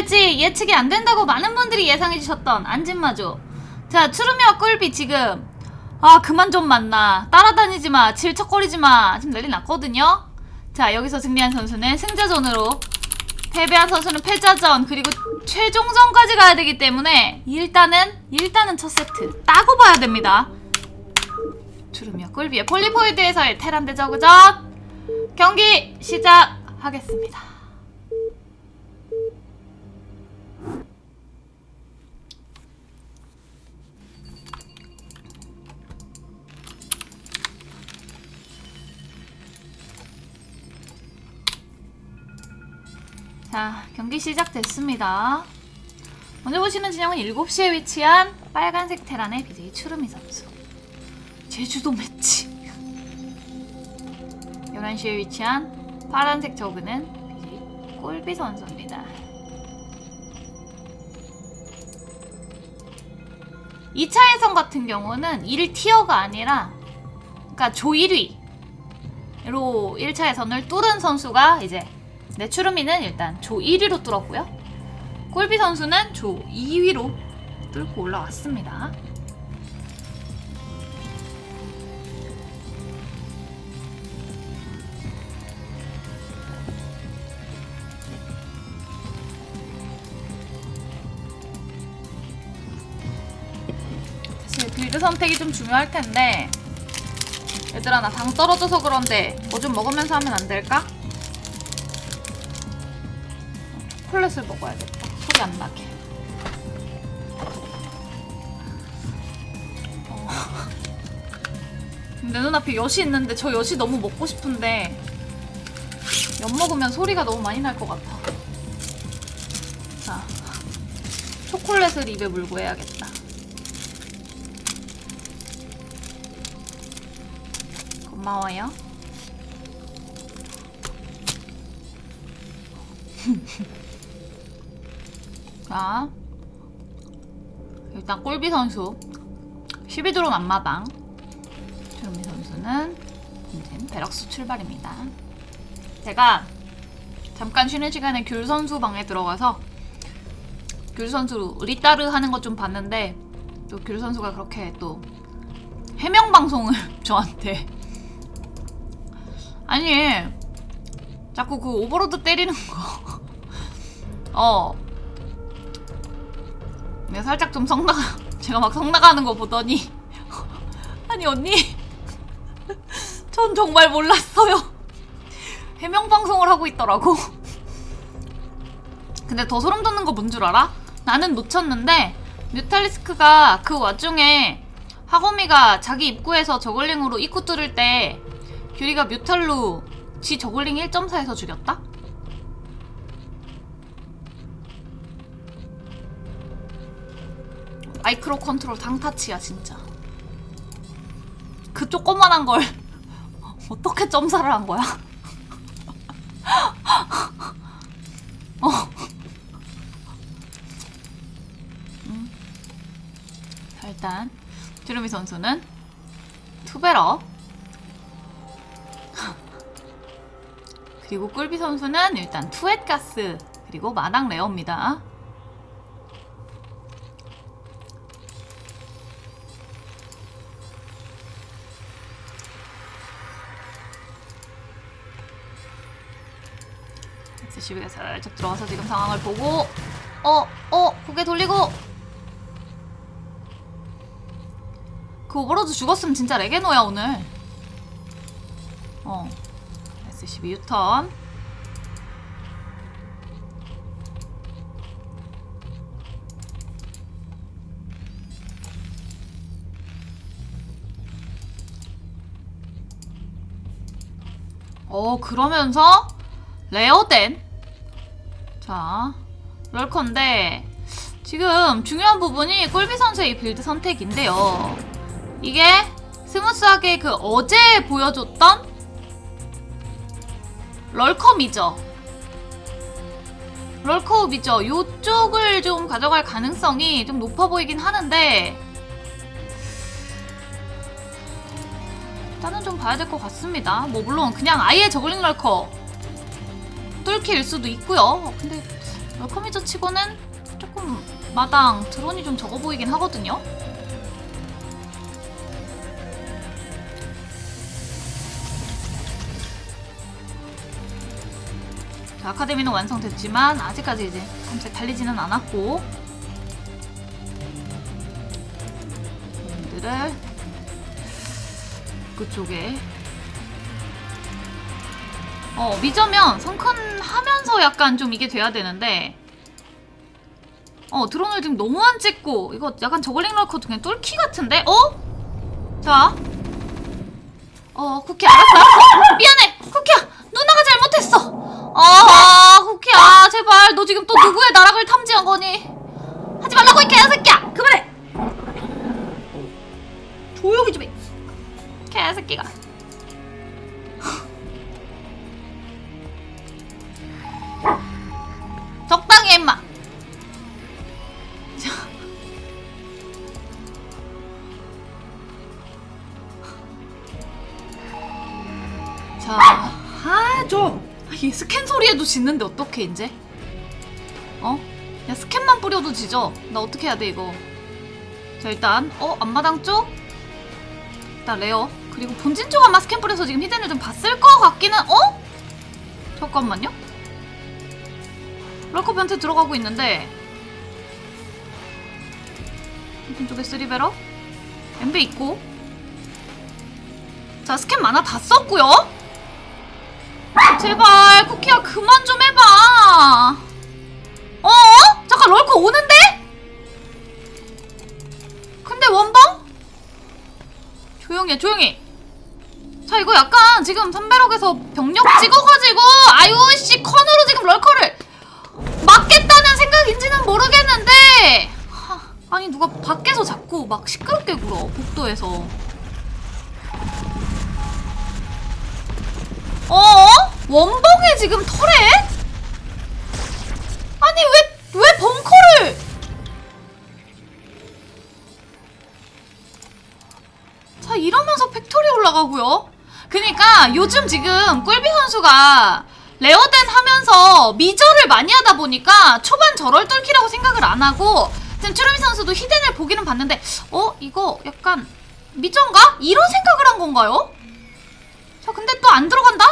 갈지 예측이 안 된다고 많은 분들이 예상해 주셨던 안진마죠. 자, 추루미와 꿀비 지금 아 그만 좀 만나 따라다니지 마 질척거리지 마 지금 난리 났거든요. 자 여기서 승리한 선수는 승자전으로 패배한 선수는 패자전 그리고 최종전까지 가야 되기 때문에 일단은 일단은 첫 세트 따고 봐야 됩니다. 추루미와 꿀비의 폴리포이드에서의 테란 대 저그전 경기 시작하겠습니다. 자, 경기 시작됐습니다. 먼저 보시는 진영은 7시에 위치한 빨간색 테란의 BJ 추르미 선수. 제주도 매치. 11시에 위치한 파란색 저그는 BJ 꼴비 선수입니다. 2차 예선 같은 경우는 1티어가 아니라 그러니까 조 1위로 1차 예선을 뚫은 선수가 이제 네, 추르미는 일단 조 1위로 뚫었고요. 꼴비 선수는 조 2위로 뚫고 올라왔습니다. 사실 빌드 선택이 좀 중요할 텐데 얘들아 나 당 떨어져서 그런데 뭐 좀 먹으면서 하면 안 될까? 초콜릿을 먹어야겠다. 소리 안 나게. 어. 내 눈앞에 엿이 있는데 저 엿이 너무 먹고 싶은데 엿 먹으면 소리가 너무 많이 날 것 같아. 자, 초콜릿을 입에 물고 해야겠다. 고마워요. 자, 일단 꼴비 선수 12드론 앞마당 조미 선수는 이제 베럭스 출발입니다. 제가 잠깐 쉬는 시간에 귤 선수 방에 들어가서 귤 선수 리따르 하는 것 좀 봤는데 또 귤 선수가 그렇게 또 해명 방송을 저한테 아니 자꾸 그 오버로드 때리는 거 어. 내가 살짝 좀 성나가, 제가 막 성나가는 거 보더니, 아니, 언니. 전 정말 몰랐어요. 해명 방송을 하고 있더라고. 근데 더 소름 돋는 거 뭔 줄 알아? 나는 놓쳤는데, 뮤탈리스크가 그 와중에 하고미가 자기 입구에서 저글링으로 입구 뚫을 때, 규리가 뮤탈로 지 저글링 1.4에서 죽였다? 마이크로 컨트롤 당타치야 진짜 그 조그만한 걸 어떻게 점사를 한 거야? 어. 음. 자, 일단 드루미 선수는 투베러 그리고 꿀비 선수는 일단 투엣가스 그리고 마당 레어입니다. SCV가 살짝 들어와서 지금 상황을 보고 어, 어, 고개 돌리고. 그 오버로드 죽었으면 진짜 레게노야 오늘. 어. SCV 유턴. 어 그러면서 레어된 자 럴컨데 지금 중요한 부분이 꿀비 선수의 이 빌드 선택인데요. 이게 스무스하게 그 어제 보여줬던 럴컴이죠. 럴컴이죠. 요쪽을 좀 가져갈 가능성이 좀 높아 보이긴 하는데 일단은 좀 봐야 될 것 같습니다. 뭐 물론 그냥 아예 저글링 럴커 뚫기일 수도 있고요. 근데 웰컴이저 치고는 조금 마당 드론이 좀 적어 보이긴 하거든요. 자, 아카데미는 완성됐지만 아직까지 이제 검색 달리지는 않았고 분들을 그쪽에 어 미저면 성큰 하면서 약간 좀 이게 돼야 되는데 어 드론을 지금 너무 안 찍고 이거 약간 저글링 럴커 그냥 뚫기 같은데 어? 자 어, 쿠키 알았어, 알았어. 미안해, 쿠키야. 누나가 잘못했어. 아, 쿠키야, 제발. 너 지금 또 누구의 나락을 탐지한 거니? 하지 말라고 이 개새끼야. 그만해. 조용히 좀 해. 개새끼가. 적당히 해, 임마. 자, 아, 좀. 이 스캔 소리에도 짖는데 어떡해, 이제? 어? 야, 스캔만 뿌려도 짖어. 나 어떻게 해야 돼, 이거? 자, 일단, 어, 앞마당 쪽? 일단 레어. 그리고 본진 쪽 아마 스캔 뿌려서 지금 히든을 좀 봤을 것 같기는, 어? 잠깐만요. 럴커 변태 들어가고 있는데. 본진 쪽에 쓰리베러? 엠베 있고. 자, 스캔 만화 다 썼고요. 제발 쿠키야 그만 좀 해봐. 어? 잠깐 럴커 오는데? 근데 원방? 조용히 해 조용히. 자 이거 약간 지금 선배록에서 병력 찍어가지고 아유 씨 컨으로 지금 럴커를 막겠다는 생각인지는 모르겠는데 하, 아니 누가 밖에서 자꾸 막 시끄럽게 굴어 복도에서 어? 원벙에 지금 터렛? 아니 왜, 왜 벙커를 자 이러면서 팩토리 올라가고요 그니까 요즘 지금 꿀비 선수가 레어덴 하면서 미저를 많이 하다 보니까 초반 저럴 뚫기라고 생각을 안 하고 지금 추르미 선수도 히덴을 보기는 봤는데 어? 이거 약간 미저인가? 이런 생각을 한 건가요? 자 근데 또 안 들어간다?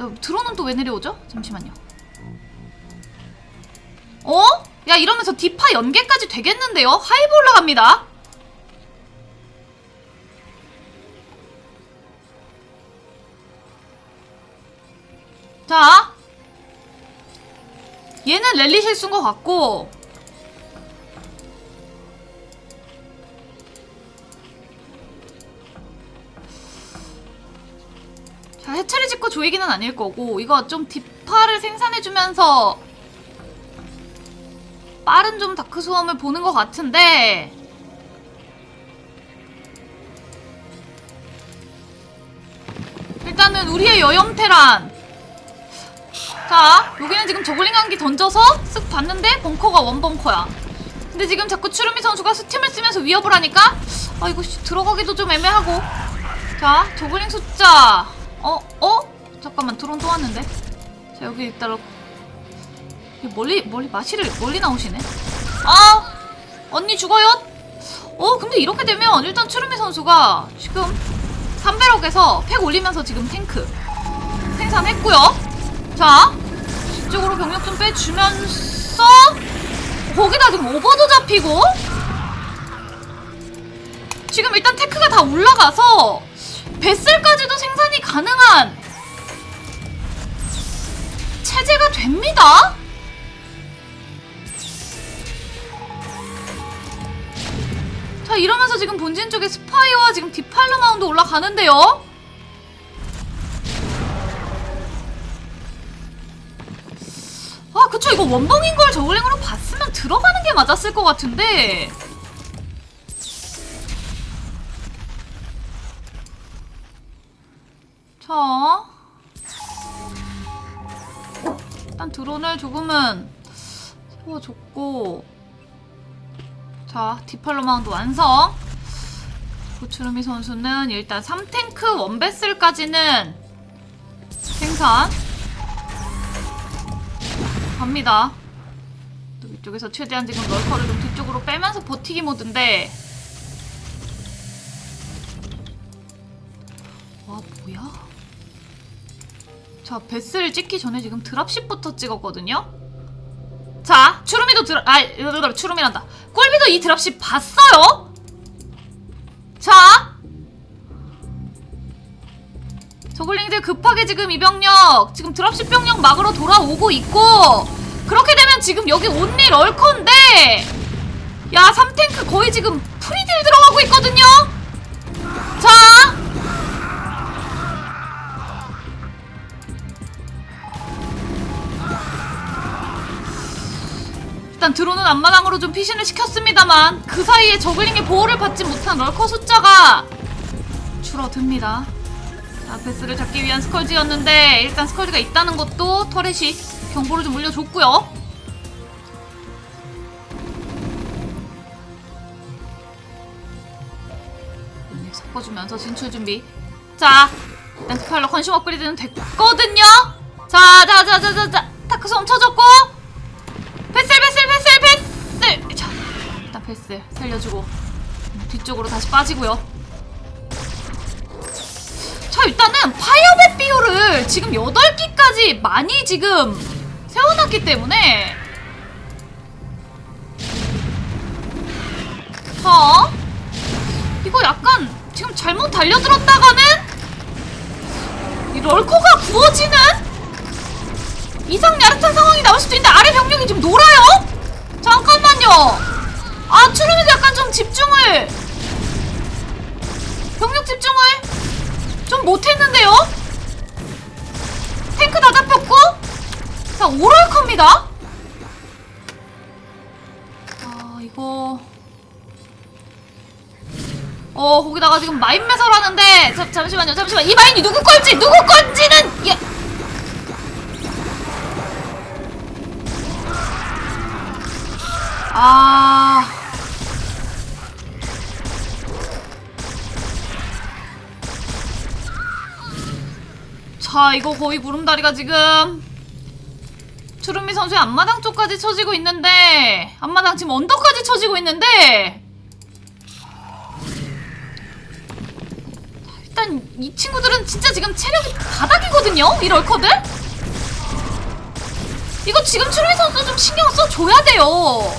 야, 드론은 또 왜 내려오죠? 잠시만요. 어? 야 이러면서 디파 연계까지 되겠는데요? 하이브 올라갑니다. 얘는 랠리 실수인 것 같고. 자, 해처리 짓고 조이기는 아닐 거고 이거 좀 디파를 생산해주면서 빠른 좀 다크 소음을 보는 것 같은데. 일단은 우리의 여염 테란 자 여기는 지금 저글링 한기 던져서 쓱 봤는데 벙커가 원벙커야. 근데 지금 자꾸 추르미 선수가 스팀을 쓰면서 위협을 하니까 아 이거 씨, 들어가기도 좀 애매하고. 자 저글링 숫자. 어? 어? 잠깐만 드론 또 왔는데. 자 여기 이게 멀리 멀리 마시를 멀리 나오시네. 아 언니 죽어요? 어 근데 이렇게 되면 일단 추르미 선수가 지금 3배럭에서 팩 올리면서 지금 탱크 생산했고요 자 이쪽으로 병력 좀 빼주면서 거기다 지금 오버도 잡히고 지금 일단 테크가 다 올라가서 뱃슬까지도 생산이 가능한 체제가 됩니다. 자 이러면서 지금 본진 쪽에 스파이와 지금 디팔로 마운드 올라가는데요. 아 그쵸 이거 원벙인 걸 저글링으로 봤으면 들어가는 게 맞았을 것 같은데. 자. 일단 드론을 조금은 세워줬고. 자 디팔로 마운드 완성. 고추루미 선수는 일단 3탱크 원베슬까지는 생산 갑니다. 또 위쪽에서 최대한 지금 럴커를 좀 뒤쪽으로 빼면서 버티기 모드인데 와 뭐야? 자 베스를 찍기 전에 지금 드랍십부터 찍었거든요? 자 추루미도 드랍 아 추루미란다 꿀비도 이 드랍십 봤어요? 자 저글링들 급하게 지금 이 병력 지금 드랍십 병력 막으러 돌아오고 있고 그렇게 되면 지금 여기 온리 럴커인데 야 3탱크 거의 지금 프리딜 들어가고 있거든요? 자! 일단 드론은 앞마당으로 좀 피신을 시켰습니다만 그 사이에 저글링의 보호를 받지 못한 럴커 숫자가 줄어듭니다 자, 베스를 잡기 위한 스컬지였는데 일단 스컬지가 있다는 것도 터렛이 경보를 좀 올려줬고요. 네, 섞어주면서 진출 준비. 자, 렌트파일러 컨슘 업그레이드는 됐거든요. 자, 자, 자, 자, 자, 자, 타크스 멈춰졌고, 베슬, 베슬, 베슬, 베슬. 자, 일단 베슬 살려주고 뒤쪽으로 다시 빠지고요. 자 일단은 파이어벳 비율을 지금 8기까지 많이 지금 세워놨기 때문에 자 이거 약간 지금 잘못 달려들었다가는 이 럴커가 구워지는 이상 야릇한 상황이 나올 수도 있는데 아래 병력이 지금 놀아요? 잠깐만요 아 추르미도 약간 좀 집중을 병력 집중을 좀 못했는데요? 탱크 다 잡혔고 자 오럴컵니다 아 이거 어 거기다가 지금 마인 매설 하는데 자, 잠시만요 잠시만 이 마인이 누구 건지 누구 건지는 예. 자, 이거 거의 구름다리가 지금 추루미 선수의 앞마당 쪽까지 쳐지고 있는데 앞마당 지금 언덕까지 쳐지고 있는데 일단 이 친구들은 진짜 지금 체력이 바닥이거든요? 이 럴커들? 이거 지금 추루미 선수 좀 신경 써줘야 돼요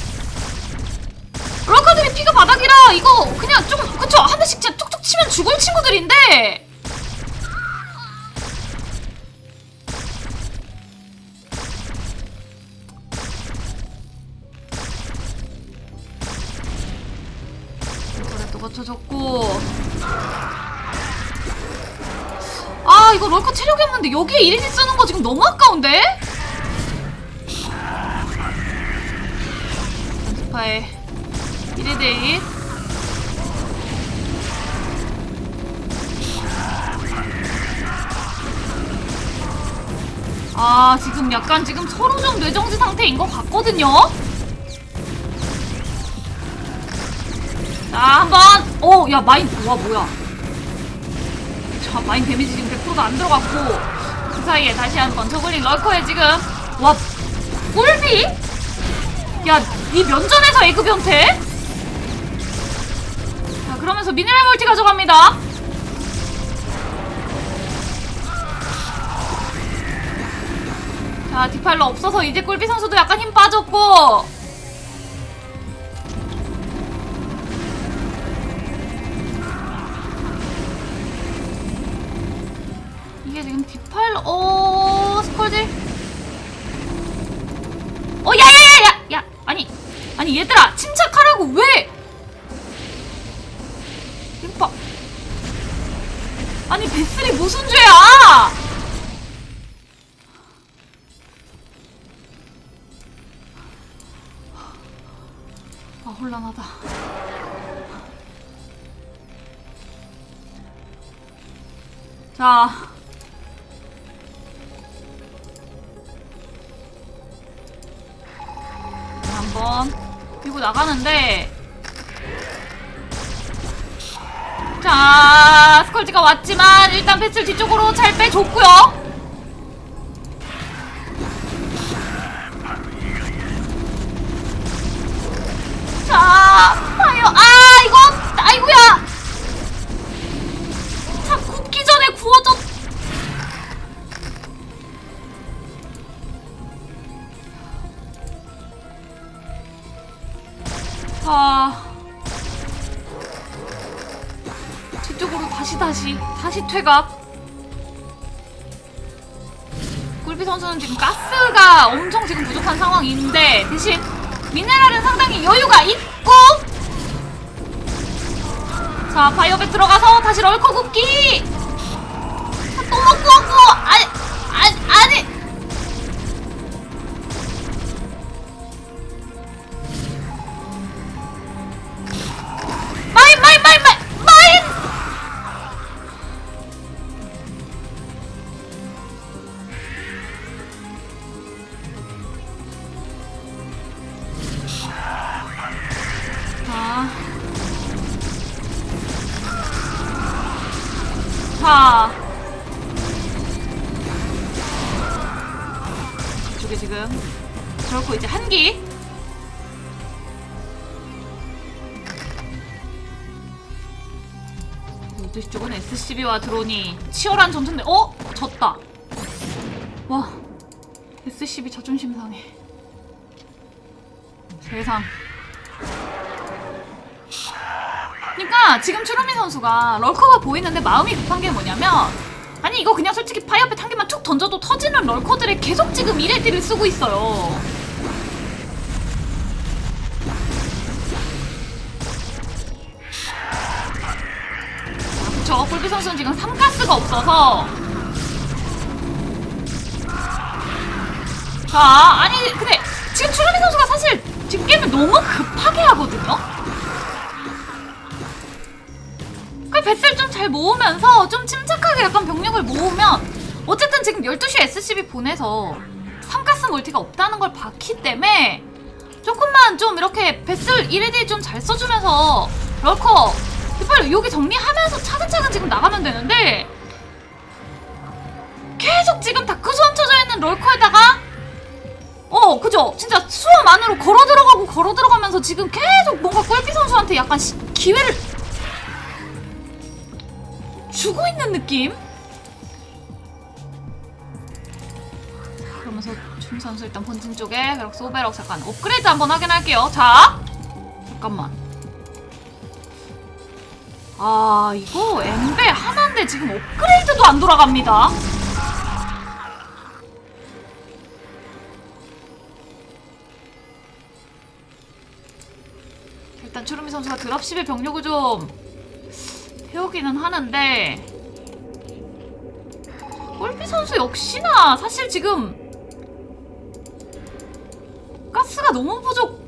럴커들이 피가 바닥이라 이거 그냥 좀 그쵸 한 대씩 진짜 툭툭 치면 죽을 친구들인데 또 거쳐졌고 아 이거 럴커 체력이 없는데 여기에 이리지 쓰는 거 지금 너무 아까운데? 연습파에 1대1 아 지금 약간 지금 서로 좀 뇌정지 상태인 것 같거든요? 자, 한번. 오, 야, 마인. 와, 뭐야. 자, 마인 데미지 지금 100%도 안 들어갔고. 그 사이에 다시 한번 저글링 럴커에 지금. 와, 꿀비? 야, 니 면전에서 에그 변태? 자, 그러면서 미네랄 멀티 가져갑니다. 자, 디팔로 없어서 이제 꿀비 선수도 약간 힘 빠졌고. 혼란하다. 자. 한번 밀고 나가는데. 자 스컬지가 왔지만 일단 패스를 뒤쪽으로 잘 빼줬고요 아 이거? 아이고야. 자 굽기 전에 구워줘 아. 뒤쪽으로 다시 다시 다시 퇴각. 꿀비 선수는 지금 가스가 엄청 지금 부족한 상황인데 대신 미네랄은 상당히 여유가 있고 자 바이오백 들어가서 다시 럴커 굽기! 자, 또 먹고 왔고! 아니 아니 아니! 마인 마인 마인 마인 마인 자. 자. 이쪽에 지금 저렇고 이제 한기. 이쪽 쪽은 SCB와 드론이 치열한 전투인데, 어? 졌다. 와. SCB 자존심 상해. 세상. 지금 추루미 선수가 럴커가 보이는데 마음이 급한 게 뭐냐면 아니 이거 그냥 솔직히 파이어벳 한 개만 툭 던져도 터지는 럴커들에 계속 지금 이레디를 쓰고 있어요. 그쵸 꿀비 선수는 지금 3가스가 없어서 자 아니 근데 지금 추루미 선수가 사실 지금 게임을 너무 급하게 하거든요. 그 뱃을 좀잘 모으면서 좀 침착하게 약간 병력을 모으면 어쨌든 지금 12시에 SCB 보내서 삼가스 멀티가 없다는 걸 봤기 때문에 조금만 좀 이렇게 뱃을 이레디 좀 잘 써주면서 럴커 빨리 여기 정리하면서 차근차근 지금 나가면 되는데 계속 지금 다크수 얹혀져 있는 럴커에다가 어 그죠? 진짜 수험 안으로 걸어 들어가고 걸어 들어가면서 지금 계속 뭔가 꼴비 선수한테 약간 시- 기회를 주고 있는 느낌? 그러면서 준 선수 일단 본진 쪽에 그리고 소베럭 잠깐 업그레이드 한번 확인할게요. 자, 잠깐만. 아 이거 엠베 하나인데 지금 업그레이드도 안 돌아갑니다. 일단 추루미 선수가 드랍십의 병력을 좀 태우기는 하는데 골피 선수 역시나 사실 지금 가스가 너무 부족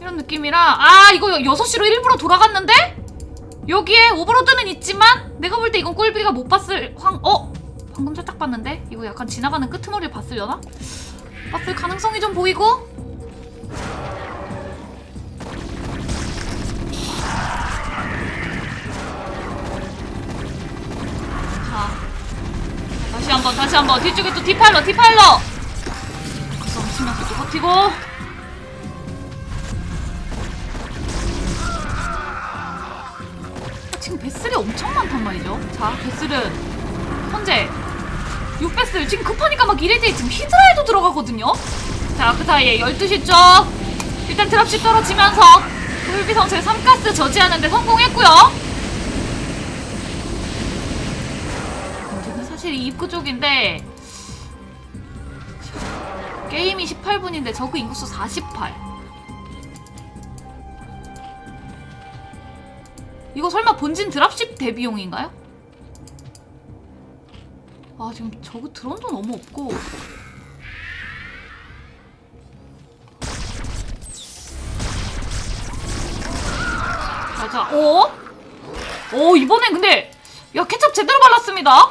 이런 느낌이라 아 이거 6시로 일부러 돌아갔는데 여기에 오버로드는 있지만 내가 볼 때 이건 꼴비가 못 봤을 황 어? 방금 살짝 봤는데 이거 약간 지나가는 끄트머리를 봤으려나? 봤을 가능성이 좀 보이고 한번. 뒤쪽에 또 디파일러! 그래서 치면서 또 버티고. 지금 베슬이 엄청 많단 말이죠. 자, 베슬은 현재 6베슬. 지금 급하니까 막 이레디에 지금 히드라에도 들어가거든요. 자, 그 사이에 12시 쪽. 일단 드랍십 떨어지면서 선수의 3가스 저지하는데 성공했고요. 이 입구 쪽인데 게임이 18분인데 저그 인구수 48 이거 설마 본진 드랍십 대비용인가요? 아 지금 저그 드론도 너무 없고 자자 오? 오 이번엔 근데 야 케첩 제대로 발랐습니다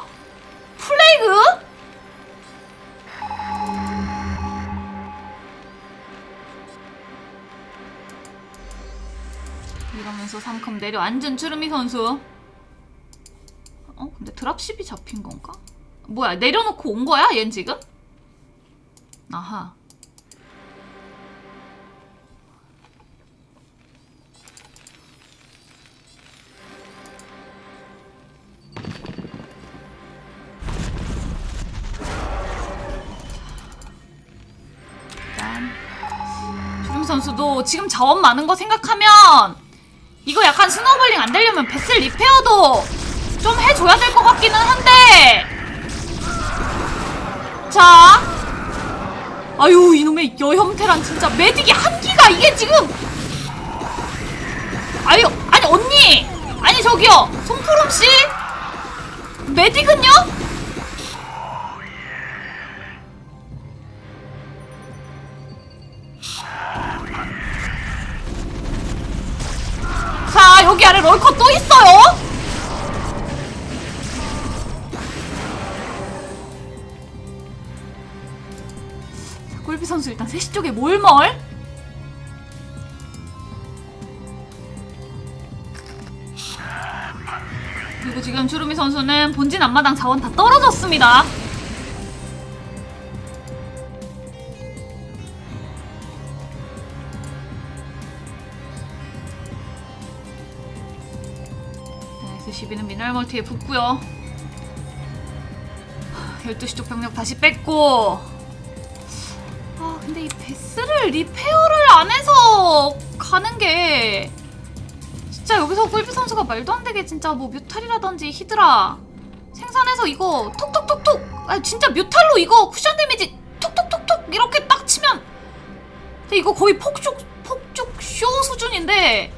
선수 상큼 내려 앉은 주름이 선수 어? 근데 드랍십이 잡힌 건가? 뭐야 내려놓고 온 거야 얜 지금? 아하 선수도 지금 자원 많은 거 생각하면 이거 약간 스노우볼링 안 되려면 베슬 리페어도 좀 해줘야 될 것 같기는 한데. 자. 아유 이놈의 여혐테란 진짜 메딕이 한기가. 이게 지금. 아유 아니 언니. 아니 저기요. 손푸름씨? 메딕은요? 있어요? 자, 꿀비 선수 일단 3시 쪽에 몰멀 그리고 지금 주루미 선수는 본진 앞마당 자원 다 떨어졌습니다 네, SCB는 미네랄 멀티에 붙고요. 12시 쪽 병력 다시 뺐고. 아 근데 이 베스를 리페어를 안 해서 가는 게 진짜 여기서 꿀비 선수가 말도 안 되게 진짜 뭐 뮤탈이라든지 히드라 생산해서 이거 톡톡톡톡 아 진짜 뮤탈로 이거 쿠션 데미지 톡톡톡톡 이렇게 딱 치면 근데 이거 거의 폭죽 폭죽 쇼 수준인데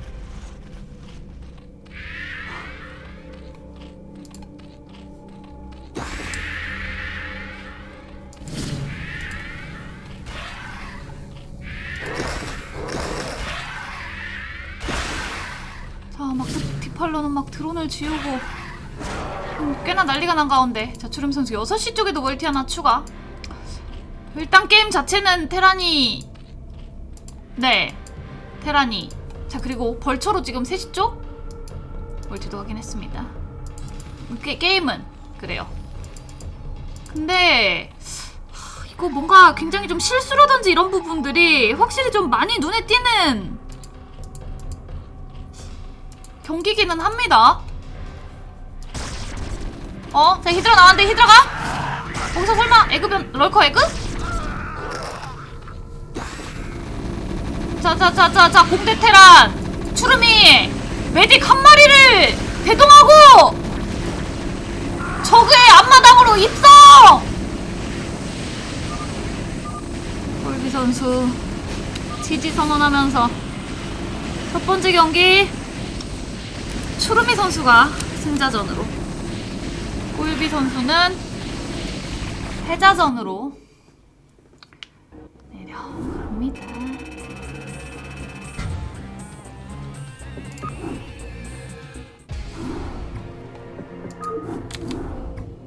디팔로는 막 드론을 지우고 음, 꽤나 난리가 난 가운데 자, 주름 선수 6시 쪽에도 멀티 하나 추가. 일단 게임 자체는 테란이 네 테란이. 자 그리고 벌처로 지금 3시 쪽? 멀티도 확인했습니다. 게, 게임은 그래요. 근데 하, 이거 뭔가 굉장히 좀 실수라든지 이런 부분들이 확실히 좀 많이 눈에 띄는 경기기는 합니다. 어? 자, 히드라 나왔는데 히드라가? 거기서 설마 에그변, 럴커 에그? 자, 자, 자, 자, 자, 공대 테란! 추르미! 메딕 한 마리를 대동하고! 적의 앞마당으로 입성! 홀비 선수, 지지 선언하면서 첫 번째 경기 추루미 선수가 승자전으로. 꿀비 선수는 패자전으로